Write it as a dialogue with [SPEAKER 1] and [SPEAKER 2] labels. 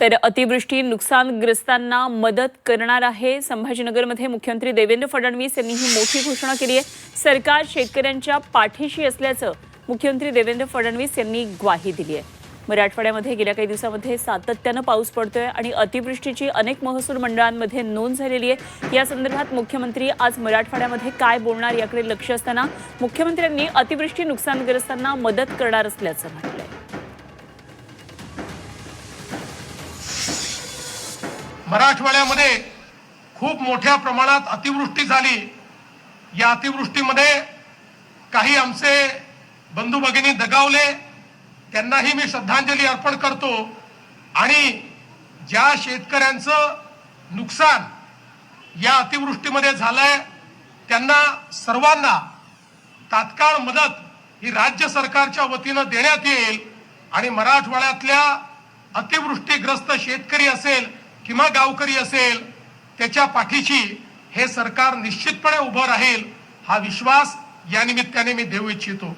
[SPEAKER 1] तर अतिवृष्टी नुकसानग्रस्तांना मदत करणार आहे. संभाजीनगरमध्ये मुख्यमंत्री देवेंद्र फडणवीस यांनी ही मोठी घोषणा केली आहे. सरकार शेतकऱ्यांच्या पाठीशी असल्याचं मुख्यमंत्री देवेंद्र फडणवीस यांनी ग्वाही दिली आहे. मराठवाड्यामध्ये गेल्या काही दिवसामध्ये सातत्यानं पाऊस पडतोय आणि अतिवृष्टीची अनेक महसूल मंडळांमध्ये नोंद झालेली आहे. या संदर्भात मुख्यमंत्री आज मराठवाड्यामध्ये काय बोलणार याकडे लक्ष असताना मुख्यमंत्र्यांनी अतिवृष्टी नुकसानग्रस्तांना मदत करणार असल्याचं म्हटलं
[SPEAKER 2] मराठवाड्यामध्ये खूप मोठ्या प्रमाणात अतिवृष्टी झाली. या अतिवृष्टीमध्ये काही आमचे बंधू भगिनी दगावले. त्यांनाही मी श्रद्धांजली अर्पण करतो. आणि ज्या शेतकऱ्यांचं नुकसान या अतिवृष्टीमध्ये झालंय त्यांना सर्वांना तात्काळ मदत ही राज्य सरकारच्या वतीनं देण्यात येईल. आणि मराठवाड्यातल्या अतिवृष्टीग्रस्त शेतकरी असेल किंवा गावकरी असेल त्याच्या पाठीशी हे सरकार निश्चितपणे उभं राहील हा विश्वास या निमित्ताने मी देऊ इच्छितो.